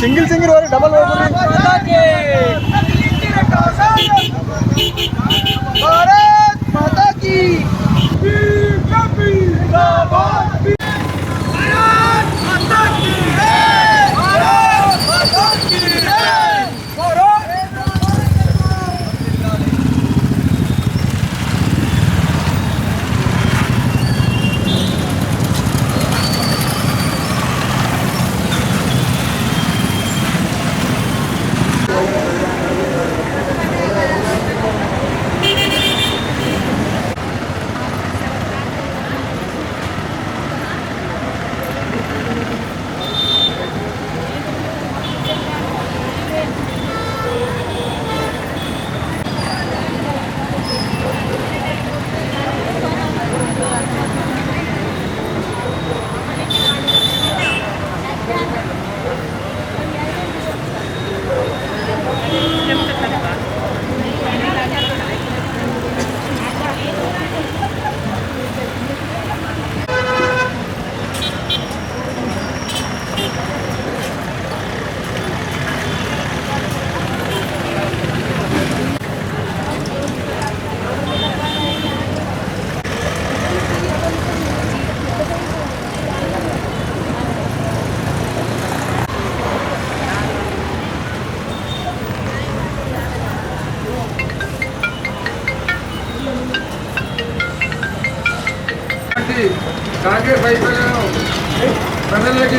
Single single ಹೋಗ್ರಿ double ಹೋಗ್ರಿ ಭಾರತ್ ಮಾತಾ ಕಿ కాంగ్రెస్ వైఫల్యం. ప్రజల్లోకి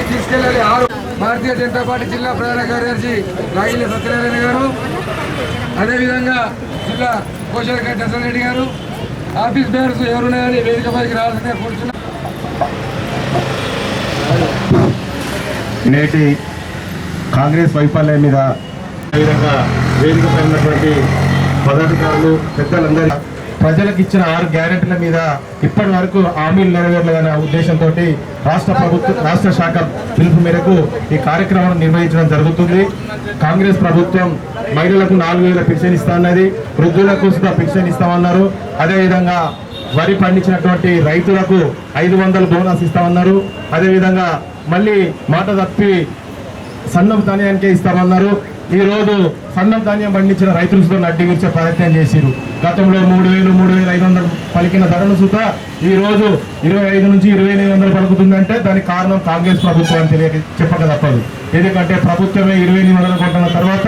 ఆరు. భారతీయ జనతా పార్టీ జిల్లా ప్రధాన కార్యదర్శి రాగిలి సత్యనారాయణ గారు. అదేవిధంగా జిల్లా కోశాధికారి దర్శన్ రెడ్డి గారు. ఆఫీస్ బేరర్స్ ఎవరున్నాయని వేదిక పైకి రావాల్సిందిగా కోరుచున్నాం నేటి కాంగ్రెస్ వైఫల్యం మీద విధంగా వేదిక పై ఉన్నటువంటి పదాధికారులు పెద్దలందరి ప్రజలకు ఇచ్చిన ఆరు గ్యారెంటీల మీద ఇప్పటి వరకు హామీలు నెరవేర్లేదనే ఉద్దేశంతో రాష్ట్ర ప్రభుత్వం రాష్ట్ర శాఖ పిలుపు మేరకు ఈ కార్యక్రమం నిర్వహించడం జరుగుతుంది. కాంగ్రెస్ ప్రభుత్వం మహిళలకు నాలుగు వేల పెన్షన్ ఇస్తామన్నది వృద్ధులకు సుధా పెన్షన్ ఇస్తామన్నారు. అదేవిధంగా వరి పండించినటువంటి రైతులకు ఐదు వందల బోనస్ ఇస్తామన్నారు. అదేవిధంగా మళ్ళీ మాట తప్పి సన్నం ధాన్యానికే ఇస్తామన్నారు. ఈరోజు సన్న ధాన్యం పండించిన రైతులు సుధా నడ్డి విరిచే ప్రయత్నం చేశారు గతంలో మూడు వేలు మూడు వేల ఐదు వందలు పలికిన ధరలు సుత ఈ రోజు ఇరవై ఐదు నుంచి ఇరవై ఎనిమిది వందలు పలుకుతుందంటే దానికి కారణం కాంగ్రెస్ ప్రభుత్వం అని తెలియ చెప్పక తప్పదు. ఎందుకంటే ప్రభుత్వమే ఇరవై ఎనిమిది వందలు కొట్టిన తర్వాత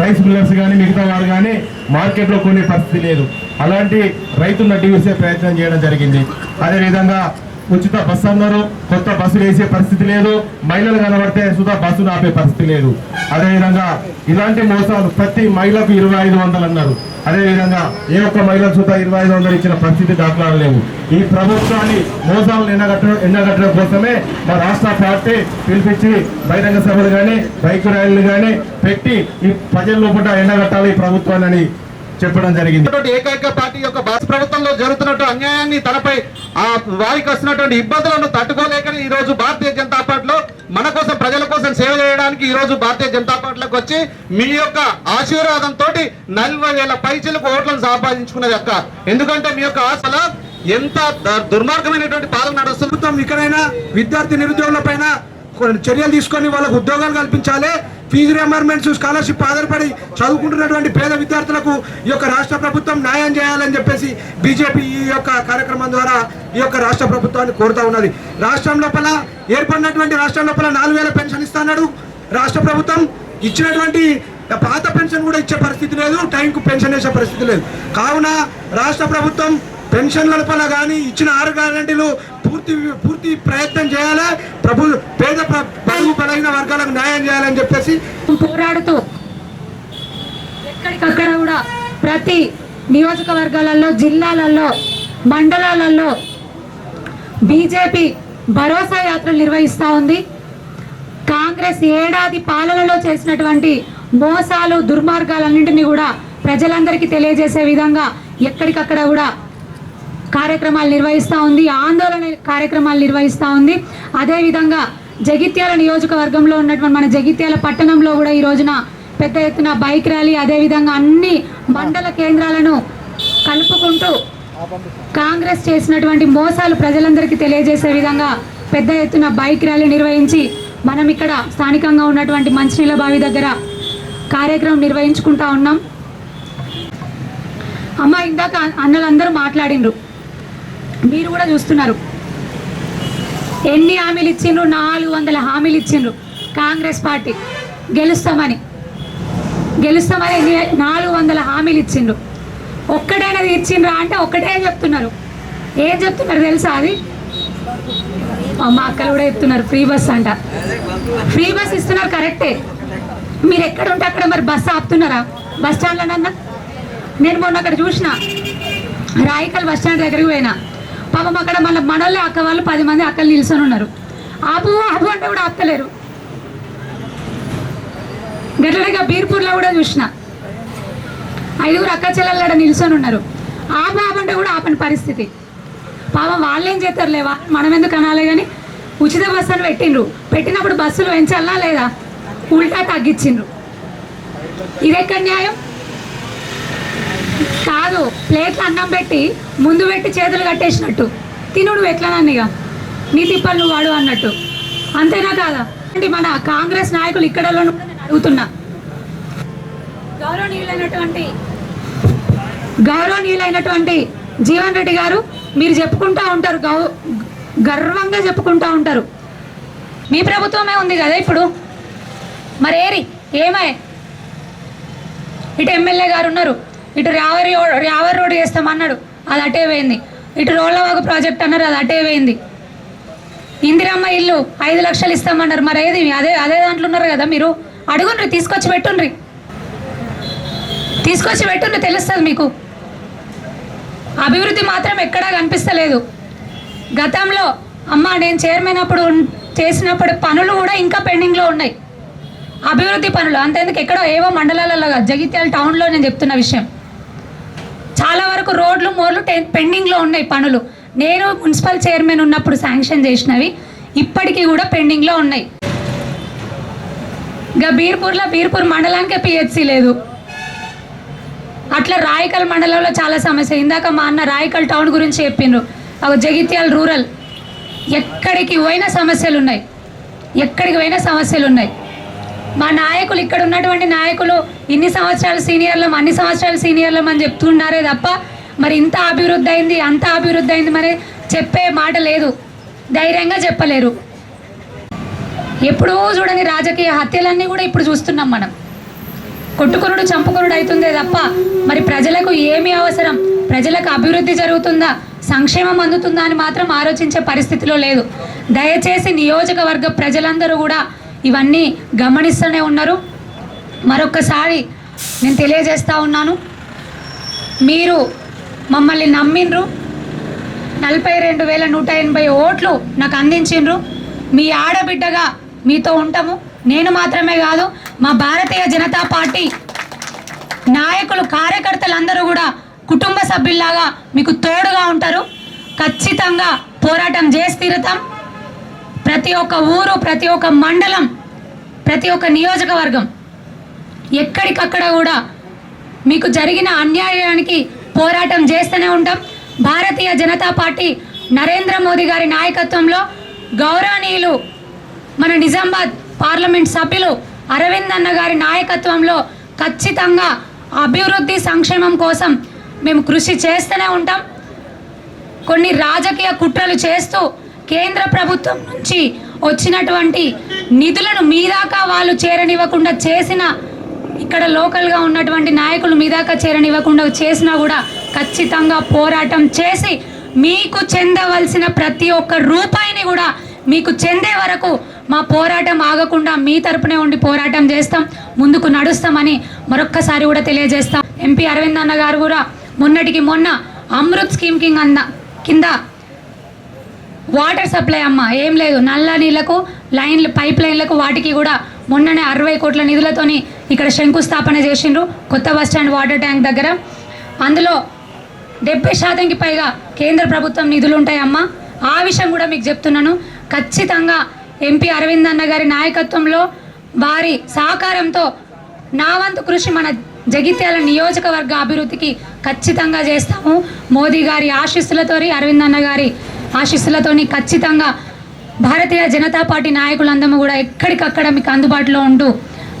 రైస్ మిల్లర్స్ కానీ మిగతా వారు కానీ మార్కెట్లో కొనే పరిస్థితి లేదు. అలాంటి రైతులు నడ్డి ప్రయత్నం చేయడం జరిగింది. అదేవిధంగా ఉచిత బస్సు అన్నారు. కొత్త బస్సులు వేసే పరిస్థితి లేదు. మహిళలు కనబడితే సుధా బస్సును ఆపే పరిస్థితి లేదు. అదేవిధంగా ఇలాంటి మోసాలు ప్రతి మహిళకు ఇరవై ఐదు వందలు అన్నారు. అదేవిధంగా ఏ ఒక్క మహిళ సుధా ఇరవై ఐదు వందలు ఇచ్చిన పరిస్థితి దాఖలాలు లేవు. ఈ ప్రభుత్వాన్ని మోసాలను ఎండగట్టడం ఎండగట్టడం కోసమే మా రాష్ట్ర పార్టీ పిలిపించి బహిరంగ సభలు కానీ బైక్ ర్యాలీలు కానీ పెట్టి ఈ ప్రజల లోపల ఎండగట్టాలి ఈ ప్రభుత్వాన్ని చెప్పడం జరిగింది. ఏకైక పార్టీ యొక్క భారత ప్రభుత్వంలో జరుగుతున్నట్టు అన్యాయాన్ని తనపై ఆ వారికి వస్తున్నటువంటి ఇబ్బందులను తట్టుకోలేకనే ఈ రోజు భారతీయ జనతా పార్టీలో మన కోసం ప్రజల కోసం సేవ చేయడానికి ఈ రోజు భారతీయ జనతా పార్టీలోకి వచ్చి మీ యొక్క ఆశీర్వాదంతో నలభై వేల పైసలకు ఓట్లను సంపాదించుకున్నది అక్క. ఎందుకంటే మీ యొక్క ఆశల ఎంత ద- దుర్మార్గమైనటువంటి పాలన నడుస్తుంది. ఇక్కడైనా విద్యార్థి నిరుద్యోగుల పైన కొన్ని చర్యలు తీసుకొని వాళ్ళకు ఉద్యోగాలు కల్పించాలి. ఫీజు రియంబర్మెంట్స్ స్కాలర్షిప్ ఆధారపడి చదువుకుంటున్నటువంటి పేద విద్యార్థులకు ఈ యొక్క రాష్ట్ర ప్రభుత్వం న్యాయం చేయాలని చెప్పేసి బీజేపీ ఈ యొక్క కార్యక్రమం ద్వారా ఈ యొక్క రాష్ట్ర ప్రభుత్వాన్ని కోరుతా ఉన్నది. రాష్ట్రం లోపల ఏర్పడినటువంటి రాష్ట్రం లోపల నాలుగు వేల పెన్షన్ ఇస్తాడు రాష్ట్ర ప్రభుత్వం ఇచ్చినటువంటి పాత పెన్షన్ కూడా ఇచ్చే పరిస్థితి లేదు టైంకు పెన్షన్ వేసే పరిస్థితి లేదు. కావున రాష్ట్ర ప్రభుత్వం పెన్షన్ల లోపల కానీ ఇచ్చిన ఆరు గ్యారంటీలు పూర్తి పూర్తి ప్రయత్నం చేయాలి? ప్రభు పేద ప్ర- బడుగు బలైన వర్గాలకు న్యాయం చేయాలని చెప్పేసి పోరాడుతూ ఎక్కడికక్కడ కూడా ప్రతి నియోజకవర్గాలలో జిల్లాలలో మండలాలలో బీజేపీ భరోసా యాత్రలు నిర్వహిస్తూ ఉంది. కాంగ్రెస్ ఏడాది పాలనలో చేసినటువంటి మోసాలు దుర్మార్గాలన్నింటినీ కూడా ప్రజలందరికీ తెలియజేసే విధంగా ఎక్కడికక్కడ కూడా కార్యక్రమాలు నిర్వహిస్తూ ఉంది. ఆందోళన కార్యక్రమాలు నిర్వహిస్తూ ఉంది. అదేవిధంగా జగిత్యాల నియోజకవర్గంలో ఉన్నటువంటి మన జగిత్యాల పట్టణంలో కూడా ఈ రోజున పెద్ద ఎత్తున బైక్ ర్యాలీ అదేవిధంగా అన్ని మండల కేంద్రాలను కలుపుకుంటూ కాంగ్రెస్ చేసినటువంటి మోసాలు ప్రజలందరికీ తెలియజేసే విధంగా పెద్ద ఎత్తున బైక్ ర్యాలీ నిర్వహించి మనం ఇక్కడ స్థానికంగా ఉన్నటువంటి మంచినీళ్ళ బావి దగ్గర కార్యక్రమం నిర్వహించుకుంటా ఉన్నాం. అమ్మ ఇందాక అన్నలందరూ మాట్లాడిండ్రు మీరు కూడా చూస్తున్నారు. ఎన్ని హామీలు ఇచ్చిండ్రు? నాలుగు వందల హామీలు ఇచ్చిండ్రు కాంగ్రెస్ పార్టీ. గెలుస్తామని. గెలుస్తామని ఎన్ని నాలుగు వందల హామీలు ఇచ్చిండ్రు. ఒక్కటైనా తీర్చిండ్రా అంటే ఒక్కటే చెప్తున్నారు. ఏం చెప్తున్నారు తెలుసా అది? మా అక్కలు కూడా చెప్తున్నారు ఫ్రీ బస్ అంట. ఫ్రీ బస్ ఇస్తున్నారు కరెక్టే. మీరు ఎక్కడ ఉంటే అక్కడ మరి బస్ ఆపుతున్నారా? బస్ స్టాండ్లోనన్నా? నేను మొన్న అక్కడ చూసిన రాయికల్ బస్ స్టాండ్ దగ్గరికి పోయినా. పాపం అక్కడ మళ్ళీ మనోళ్ళే అక్క వాళ్ళు పది మంది అక్కలు నిల్చొని ఉన్నారు. ఆపు ఆపు అంటే కూడా ఆపుతలేరు. గట్లగా బీర్పూర్లో కూడా చూసిన. ఐదుగురు అక్క చెల్లెళ్ళ నిల్చొని ఉన్నారు. ఆపు ఆపంటే కూడా ఆపని పరిస్థితి. పాపం వాళ్ళు ఏం చేస్తారు లేవా? మనం ఎందుకు అనాలి కానీ ఉచిత బస్సు అని పెట్టిండ్రు. పెట్టినప్పుడు బస్సులు పెంచాలా లేదా? ఉల్టా తగ్గించిండ్రు. ఇది ఎక్కడ న్యాయం? కాదు ప్లేట్లు అన్నం పెట్టి ముందు పెట్టి చేతులు కట్టేసినట్టు. తినుడు ఎట్లనన్నీగా నీ తిప్పలు నువ్వు వాడు అన్నట్టు. అంతేనా కాదా? అంటే మన కాంగ్రెస్ నాయకులు ఇక్కడ అడుగుతున్నా? గౌరవనీయులైనటువంటి గౌరవనీయులైనటువంటి జీవన్ రెడ్డి గారు మీరు చెప్పుకుంటా ఉంటారు గౌ గర్వంగా చెప్పుకుంటా ఉంటారు. మీ ప్రభుత్వమే ఉంది కదా ఇప్పుడు? మరేరి ఏరి ఏమై? ఇటు ఎమ్మెల్యే గారు ఉన్నారు. ఇటు రావరి రావర్ రోడ్ చేస్తామన్నాడు అది అటే పోయింది. ఇటు రోళ్ళవాగు ప్రాజెక్ట్ అన్నారు అది అటే పోయింది. ఇందిరమ్మ ఇల్లు ఐదు లక్షలు ఇస్తామన్నారు. మరి ఏది? అదే అదే దాంట్లో ఉన్నారు కదా మీరు? అడుగుండ్రి తీసుకొచ్చి పెట్టుండ్రి. తీసుకొచ్చి పెట్టుండ్రి తెలుస్తుంది మీకు. అభివృద్ధి మాత్రం ఎక్కడా కనిపిస్తలేదు. గతంలో అమ్మ నేను చైర్మన్ అప్పుడు చేసినప్పుడు పనులు కూడా ఇంకా పెండింగ్లో ఉన్నాయి. అభివృద్ధి పనులు. అంతేందుకు ఎక్కడో ఏవో మండలాలలో కాదు, జగిత్యాల టౌన్లో నేను చెప్తున్న విషయం. చాలా వరకు రోడ్లు మోర్లు టెన్ పెండింగ్లో ఉన్నాయి పనులు. నేను మున్సిపల్ చైర్మన్ ఉన్నప్పుడు శాంక్షన్ చేసినవి ఇప్పటికీ కూడా పెండింగ్లో ఉన్నాయి. ఇంకా బీర్పూర్లో బీర్పూర్ మండలానికే పిహెచ్సి లేదు. అట్లా రాయకల్ మండలంలో చాలా సమస్య. ఇందాక మా అన్న రాయకల్ టౌన్ గురించి చెప్పిండ్రు. ఒక జగిత్యాల రూరల్. ఎక్కడికి పోయిన సమస్యలు ఉన్నాయి ఎక్కడికి పోయిన సమస్యలు ఉన్నాయి మా నాయకులు ఇక్కడ ఉన్నటువంటి నాయకులు ఇన్ని సంవత్సరాలు సీనియర్లం అన్ని సంవత్సరాలు సీనియర్లం అని చెప్తున్నారే తప్ప మరి ఇంత అభివృద్ధి అయింది అంత అభివృద్ధి అయింది మరి చెప్పే మాట లేదు. ధైర్యంగా చెప్పలేరు. ఎప్పుడూ చూడని రాజకీయ హత్యలన్నీ కూడా ఇప్పుడు చూస్తున్నాం మనం. కొట్టుకునుడు చంపుకునుడు అవుతుందే తప్ప మరి ప్రజలకు ఏమి అవసరం? ప్రజలకు అభివృద్ధి జరుగుతుందా? సంక్షేమం అందుతుందా అని మాత్రం ఆలోచించే పరిస్థితిలో లేదు. దయచేసి నియోజకవర్గ ప్రజలందరూ కూడా ఇవన్నీ గమనిస్తూనే ఉన్నారు. మరొకసారి నేను తెలియజేస్తా ఉన్నాను. మీరు మమ్మల్ని నమ్మిండ్రు. నలభై రెండు వేల నూట ఎనభై ఓట్లు నాకు అందించిండ్రు. మీ ఆడబిడ్డగా మీతో ఉంటాము. నేను మాత్రమే కాదు మా భారతీయ జనతా పార్టీ నాయకులు కార్యకర్తలు అందరూ కూడా కుటుంబ సభ్యుల్లాగా మీకు తోడుగా ఉంటారు. ఖచ్చితంగా పోరాటం చేసి తీరుతాం. ప్రతి ఒక్క ఊరు ప్రతి ఒక్క మండలం ప్రతి ఒక్క నియోజకవర్గం ఎక్కడికక్కడ కూడా మీకు జరిగిన అన్యాయానికి పోరాటం చేస్తూనే ఉంటాం. భారతీయ జనతా పార్టీ నరేంద్ర మోదీ గారి నాయకత్వంలో గౌరవనీయులు మన నిజామాబాద్ పార్లమెంట్ సభ్యులు అరవింద్ అన్న గారి నాయకత్వంలో ఖచ్చితంగా అభివృద్ధి సంక్షేమం కోసం మేము కృషి చేస్తూనే ఉంటాం. కొన్ని రాజకీయ కుట్రలు చేస్తూ కేంద్ర ప్రభుత్వం నుంచి వచ్చినటువంటి నిధులను మీ దాకా వాళ్ళు చేరనివ్వకుండా చేసిన ఇక్కడ లోకల్గా ఉన్నటువంటి నాయకులు మీ దాకా చేరనివ్వకుండా చేసినా కూడా ఖచ్చితంగా పోరాటం చేసి మీకు చెందవలసిన ప్రతి ఒక్క రూపాయిని కూడా మీకు చెందే వరకు మా పోరాటం ఆగకుండా మీ తరపునే ఉండి పోరాటం చేస్తాం ముందుకు నడుస్తామని మరొక్కసారి కూడా తెలియజేస్తాం. ఎంపీ అరవింద్ అన్న గారు కూడా మొన్నటికి మొన్న అమృత్ స్కీమ్ కింగ్ అన్న కింద వాటర్ సప్లై అమ్మ ఏం లేదు. నల్ల నీళ్ళకు లైన్లు పైప్ లైన్లకు వాటికి కూడా మొన్ననే అరవై కోట్ల నిధులతోని ఇక్కడ శంకుస్థాపన చేసిండ్రు కొత్త బస్ స్టాండ్ వాటర్ ట్యాంక్ దగ్గర. అందులో డెబ్బై శాతంకి పైగా కేంద్ర ప్రభుత్వం నిధులు ఉంటాయమ్మా. ఆ విషయం కూడా మీకు చెప్తున్నాను. ఖచ్చితంగా ఎంపీ అరవింద్ అన్న గారి నాయకత్వంలో వారి సహకారంతో నా వంతు కృషి మన జగిత్యాల నియోజకవర్గ అభివృద్ధికి ఖచ్చితంగా చేస్తాము. మోదీ గారి ఆశీస్సులతో అరవింద్ అన్న గారి ఆశీస్సులతోని ఖచ్చితంగా భారతీయ జనతా పార్టీ నాయకులందరూ కూడా ఎక్కడికక్కడ మీకు అందుబాటులో ఉంటూ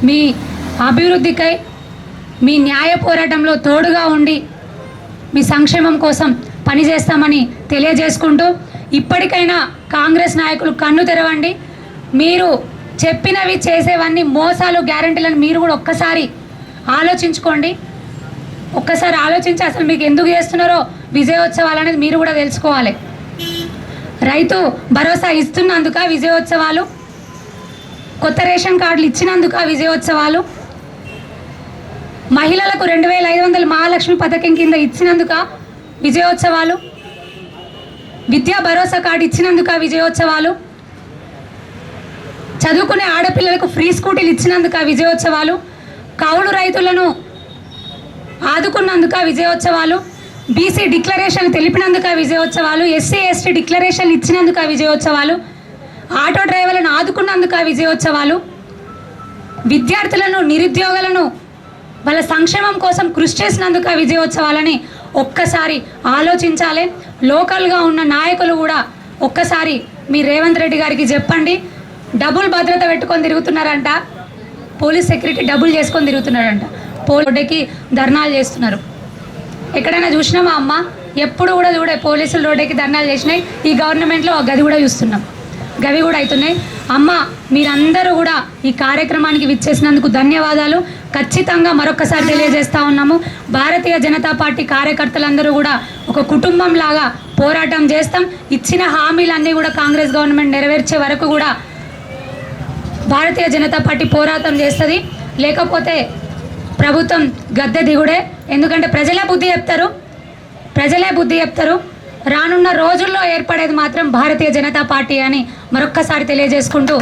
మీ అభివృద్ధికై మీ న్యాయ పోరాటంలో తోడుగా ఉండి మీ సంక్షేమం కోసం పనిచేస్తామని తెలియజేసుకుంటూ ఇప్పటికైనా కాంగ్రెస్ నాయకులు కన్ను తెరవండి. మీరు చెప్పినవి చేసేవన్నీ మోసాలు గ్యారంటీలను మీరు కూడా ఒక్కసారి ఆలోచించుకోండి. ఒక్కసారి ఆలోచించి అసలు మీకు ఎందుకు చేస్తున్నారో విజయోత్సవాలు అనేది మీరు కూడా తెలుసుకోవాలి. రైతు భరోసా ఇస్తున్నందుక విజయోత్సవాలు. కొత్త రేషన్ కార్డులు ఇచ్చినందుక విజయోత్సవాలు. మహిళలకు రెండు వేల ఐదు వందల మహాలక్ష్మి పథకం కింద ఇచ్చినందుక విజయోత్సవాలు. విద్యా భరోసా కార్డు ఇచ్చినందుక విజయోత్సవాలు. చదువుకునే ఆడపిల్లలకు ఫ్రీ స్కూటీలు ఇచ్చినందుక విజయోత్సవాలు. కౌలు రైతులను ఆదుకున్నందుక విజయోత్సవాలు. బీసీ డిక్లరేషన్ తెలిపినందుక విజయోత్సవాలు ఎస్సీ ఎస్టీ డిక్లరేషన్ ఇచ్చినందుక విజయోత్సవాలు ఆటో డ్రైవర్లను ఆదుకున్నందుక విజయోత్సవాలు విద్యార్థులను నిరుద్యోగులను వాళ్ళ సంక్షేమం కోసం కృషి చేసినందుకు విజయోత్సవాలని ఒక్కసారి ఆలోచించాలి. లోకల్గా ఉన్న నాయకులు కూడా ఒక్కసారి మీ రేవంత్ రెడ్డి గారికి చెప్పండి. డబుల్ భద్రత పెట్టుకొని తిరుగుతున్నారంట. పోలీస్ సెక్యూరిటీ డబుల్ చేసుకొని తిరుగుతున్నారంట. పోలీకి ధర్నాలు చేస్తున్నారు. ఎక్కడైనా చూసినామా అమ్మ? ఎప్పుడు కూడా చూడే పోలీసులు రోడ్డుకి ధర్నాలు చేసినాయి. ఈ గవర్నమెంట్లో ఆ గది కూడా చూస్తున్నాం. గవి కూడా అవుతున్నాయి అమ్మ మీరందరూ కూడా ఈ కార్యక్రమానికి విచ్చేసినందుకు ధన్యవాదాలు. ఖచ్చితంగా మరొకసారి తెలియజేస్తా ఉన్నాము. భారతీయ జనతా పార్టీ కార్యకర్తలందరూ కూడా ఒక కుటుంబం లాగా పోరాటం చేస్తాం. ఇచ్చిన హామీలన్నీ కూడా కాంగ్రెస్ గవర్నమెంట్ నెరవేర్చే వరకు కూడా భారతీయ జనతా పార్టీ పోరాటం చేస్తుంది. లేకపోతే ప్రభుత్వం గద్దె దిగుడే. ఎందుకంటే ప్రజలే బుద్ధి చెప్తారు. ప్రజలే బుద్ధి చెప్తారు. రానున్న రోజుల్లో ఏర్పడేది మాత్రం భారతీయ జనతా పార్టీ అని మరొక్కసారి తెలియజేసుకుంటూ